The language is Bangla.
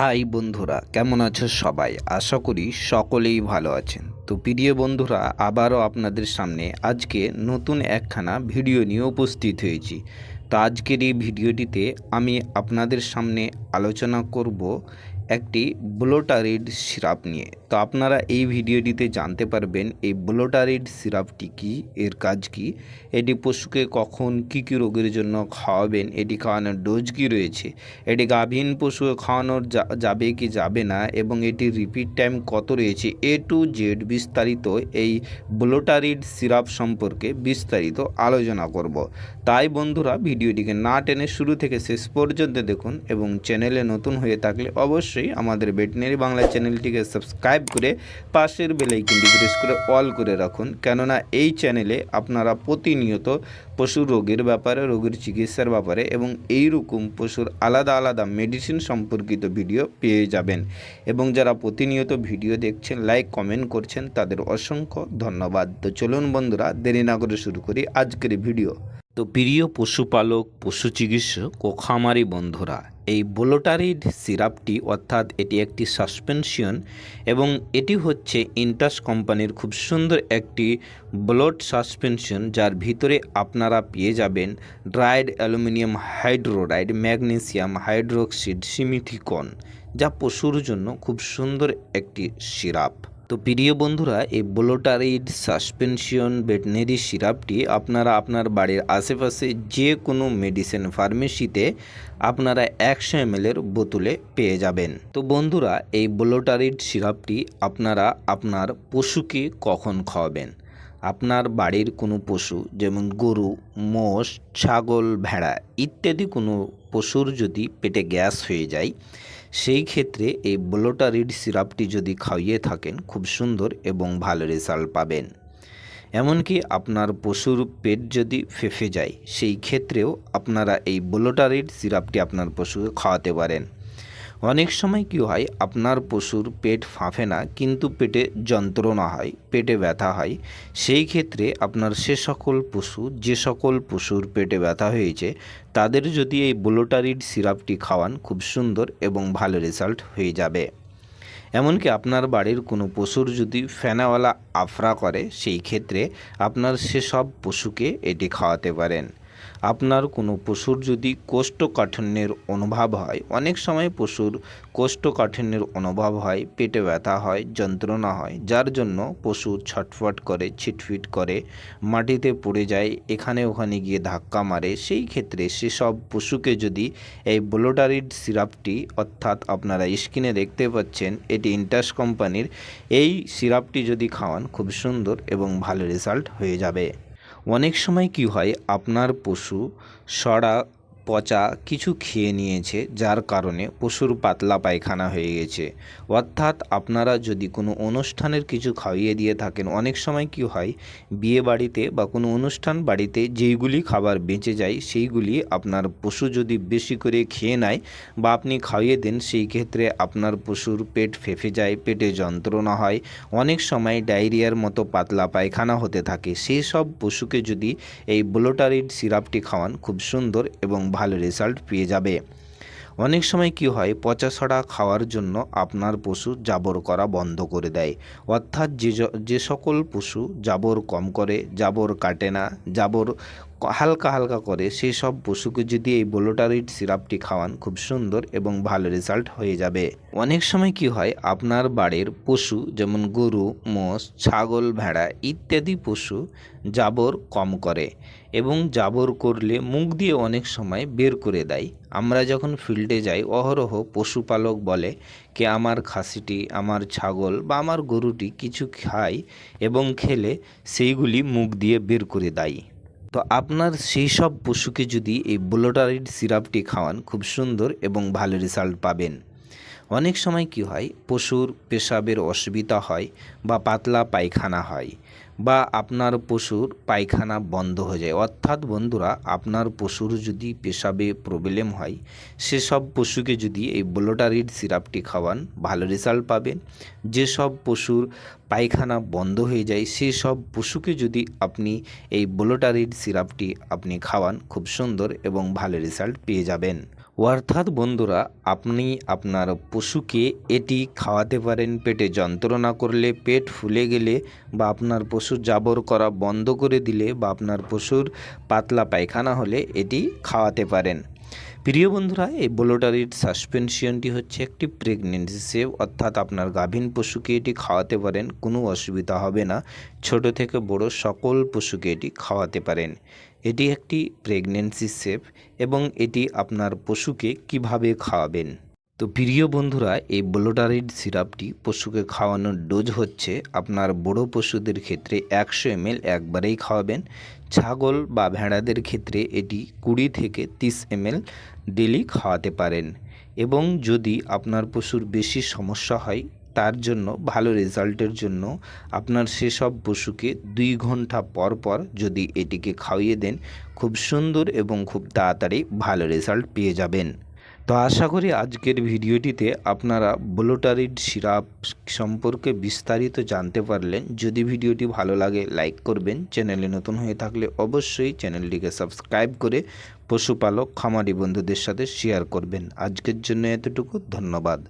হাই বন্ধুরা, কেমন আছো সবাই? আশা করি সকলেই ভালো আছেন। তো প্রিয় বন্ধুরা, আবারও আপনাদের সামনে আজকে নতুন একখানা ভিডিও নিয়ে উপস্থিত হয়েছি। তো আজকের এই ভিডিওটিতে আমি আপনাদের সামনে আলোচনা করব একটি ব্লোটারিড সিরাপ নিয়ে। তো আপনারা এই ভিডিওটিতে জানতে পারবেন, এই ব্লোটারিড সিরাপটি কি, এর কাজ কি, এটি পশুকে কখন কি কি রোগের জন্য খাওয়াবেন, এটি খাওয়ানোর ডোজ কি রয়েছে, এটি গাভীন পশুকে খাওয়ানোর যাবে কি যাবে না, এবং এটির রিপিট টাইম কত রয়েছে, এ টু জেড বিস্তারিত এই ব্লোটারিড সিরাপ সম্পর্কে বিস্তারিত আলোচনা করব। তাই বন্ধুরা, ভিডিওটিকে না টেনে শুরু থেকে শেষ পর্যন্ত দেখুন এবং চ্যানেলে নতুন হয়ে থাকলে অবশ্যই আমাদের ভেটেনারি বাংলা চ্যানেলটিকে সাবস্ক্রাইব করে পাশের বেলাইকনটি প্রেস করে অল করে রাখুন। কেননা এই চ্যানেলে আপনারা প্রতিনিয়ত পশুর রোগের ব্যাপারে, রোগের চিকিৎসার ব্যাপারে এবং এই রকম পশুর আলাদা আলাদা মেডিসিন সম্পর্কিত ভিডিও পেয়ে যাবেন। এবং যারা প্রতিনিয়ত ভিডিও দেখছেন লাইক কমেন্ট করছেন, তাদের অসংখ্য ধন্যবাদ। তো চলুন বন্ধুরা, দেরি না করে শুরু করি আজকের ভিডিও তো প্রিয় পশুপালক, পশু চিকিৎসক ও খামারি বন্ধুরা এই বোলোটারিড সিরাপটি, অর্থাৎ এটি একটি সাসপেনশন এবং এটি হচ্ছে ইন্টাস কোম্পানির খুব সুন্দর একটি ব্লড সাসপেনশন, যার ভিতরে আপনারা পেয়ে যাবেন dried aluminium hydroxide magnesium hydroxide, simethicone, যা পশুর জন্য খুব সুন্দর একটি সিরাপ। তো প্রিয় বন্ধুরা, এই ব্লোটারিড সাসপেনশন, ভেটনারি সিরাপটি আপনারা আপনার বাড়ির আশেপাশে যে কোনো মেডিসিন ফার্মেসিতে আপনারা একশো এমএলের বোতলে পেয়ে যাবেন। তো বন্ধুরা, এই ব্লোটারিড সিরাপটি আপনারা আপনার পশুকে কখন খাওয়াবেন? আপনার বাড়ির কোনো পশু, যেমন গরু, মোষ, ছাগল, ভেড়া ইত্যাদি কোনো পশুর যদি পেটে গ্যাস হয়ে যায়, সেই ক্ষেত্রে এই ব্লোটারিড সিরাপটি যদি খাইয়ে থাকেন, খুব সুন্দর এবং ভালো রেজাল্ট পাবেন। এমনকি আপনার পশুর পেট যদি ফেফে যায়, সেই ক্ষেত্রেও আপনারা এই ব্লোটারিড সিরাপটি আপনার পশুকে খাওয়াতে পারেন। অনেক সময় কি হয়, আপনার পশুর পেট ফাঁফে না, কিন্তু পেটে যন্ত্রণা হয়, পেটে ব্যথা হয়। সেই ক্ষেত্রে আপনার সে সকল পশু, যে সকল পশুর পেটে ব্যথা হয়েছে, তাদের যদি এই ব্লোটারিড সিরাপটি খাওয়ান, খুব সুন্দর এবং ভালো রেজাল্ট হয়ে যাবে। এমনকি আপনার বাড়ির কোনো পশুর যদি ফেনাওয়ালা আফরা করে, সেই ক্ষেত্রে আপনার সেসব পশুকে এটি খাওয়াতে পারেন। আপনার কোনো পশুর যদি কোষ্ঠকাঠিন্যের অনুভব হয়, অনেক সময় পশুর কোষ্ঠকাঠিন্যের অনুভব হয়, পেটে ব্যথা হয়, যন্ত্রণা হয়, যার জন্য পশু ছটফট করে, ছিটফিট করে, মাটিতে পড়ে যায়, এখানে ওখানে গিয়ে ধাক্কা মারে, সেই ক্ষেত্রে সেসব পশুকে যদি এই ব্লোটারিড সিরাপটি, অর্থাৎ আপনারা স্কিনে দেখতে পাচ্ছেন, এটি ইন্টাস কোম্পানির, এই সিরাপটি যদি খাওয়ান, খুব সুন্দর এবং ভালো রেজাল্ট হয়ে যাবে। অনেক সময় কি হয় আপনার পশু সড়া পচা কিছু খেয়ে নিয়েছে, যার কারণে পশুর পাতলা পায়খানা হয়ে গেছে। অর্থাৎ আপনারা যদি কোনো অনুষ্ঠানের কিছু খাইয়ে দিয়ে থাকেন, অনেক সময় কি হয়, বিয়ে বাড়িতে বা কোনো অনুষ্ঠান বাড়িতে যেইগুলি খাবার বেঁচে যায়, সেইগুলি আপনার পশু যদি বেশি করে খেয়ে নেয় বা আপনি খাইয়ে দেন, সেই ক্ষেত্রে আপনার পশুর পেট ফেঁফে যায়, পেটে যন্ত্রণা হয়, অনেক সময় ডায়রিয়ার মতো পাতলা পায়খানা হতে থাকে। সেই সব পশুকে যদি এই ব্লোটারিড সিরাপটি খাওয়ান, খুব সুন্দর এবং ভালো রেজাল্ট পেয়ে যাবে। অনেক সময় কি হয়, পচা সড়া খাওয়ার জন্য আপনার পশু জাবর করা বন্ধ করে দেয়। অর্থাৎ যে যে সকল পশু জাবর কম করে, জাবর কাটে না, জাবর হালকা হালকা করে সেই সব পশুকে যদি এই বোলোটারিড সিরাপটি খাওয়ান, খুব সুন্দর এবং ভালো রেজাল্ট হয়ে যাবে। অনেক সময় কি হয়, আপনার বাড়ির পশু, যেমন গরু, মোষ, ছাগল, ভেড়া ইত্যাদি পশু জাবর কম করে এবং জাবর করলে মুখ দিয়ে অনেক সময় বের করে দেয়। আমরা যখন ফিল্ডে যাই, অহরহ পশুপালক বলে কে আমার খাসিটি, আমার ছাগল বা আমার গরুটি কিছু খায় এবং খেলে সেইগুলি মুখ দিয়ে বের করে দেয়। তো আপনার সেই সব পশুকে যদি এই ব্লোটারিড সিরাপটি খাওয়ান, খুব সুন্দর এবং ভালো রেজাল্ট পাবেন। অনেক সময় কি হয়, পশুর পেশাবের অসুবিধা হয় বা পাতলা পায়খানা হয়। বা আপনার পশুর পায়খানা বন্ধ হয়ে যায়। অর্থাৎ বন্ধুরা, আপনার পশুর যদি পেশাবে প্রবলেম হয়, সেসব পশুকে যদি এই ব্লোটারিড সিরাপটি খাওয়ান, ভালো রেজাল্ট পাবেন। যেসব পশুর পায়খানা বন্ধ হয়ে যায় সেই সব পশুকে যদি আপনি এই ব্লোটারিড সিরাপটি আপনি খাওয়ান, খুব সুন্দর এবং ভালো রেজাল্ট পেয়ে যাবেন। অর্থাৎ বন্ধুরা, আপনি আপনার পশুকে এটি খাওয়াতে পারেন। পেটে যন্ত্রণা করলে, পেট ফুলে গেলে বা আপনার পশুর জাবর করা বন্ধ করে দিলে বা আপনার পশুর পাতলা পায়খানা হলে এটি খাওয়াতে পারেন। প্রিয় বন্ধুরা, এই বোলোটারির সাসপেনশনটি হচ্ছে একটি প্রেগনেন্সি সেভ অর্থাৎ আপনার গাভীন পশুকে এটি খাওয়াতে পারেন, কোনো অসুবিধা হবে না। ছোট থেকে বড় সকল পশুকে এটি খাওয়াতে পারেন। এটি একটি প্রেগনেন্সি সেভ এবং এটি আপনার পশুকে কীভাবে খাওয়াবেন? তো প্রিয় বন্ধুরা, এই ব্লোটারিড সিরাপটি পশুকে খাওয়ানোর ডোজ হচ্ছে আপনার বড় পশুদের ক্ষেত্রে একশো এমএল একবারেই খাওয়াবেন। ছাগল বা ভেড়াদের ক্ষেত্রে এটি কুড়ি থেকে তিরিশ এমএল ডেলি খাওয়াতে পারেন। এবং যদি আপনার পশুর বেশি সমস্যা হয়, তার জন্য ভালো রেজাল্টের জন্য আপনার সেসব পশুকে দুই ঘণ্টা পর পর যদি এটিকে খাওয়িয়ে দেন, খুব সুন্দর এবং খুব তাড়াতাড়ি ভালো রেজাল্ট পেয়ে যাবেন। তো আশা করি আজকের ভিডিওটিতে আপনারা ব্লোটারিড সিরাপ সম্পর্কে বিস্তারিত জানতে পারলেন। যদি ভিডিওটি ভালো লাগে, লাইক করবেন। চ্যানেলে নতুন হয়ে থাকলে অবশ্যই চ্যানেলটিকে সাবস্ক্রাইব করে পশুপালক, খামারি বন্ধুদের সাথে শেয়ার করবেন। আজকের জন্য এতটুকু। ধন্যবাদ।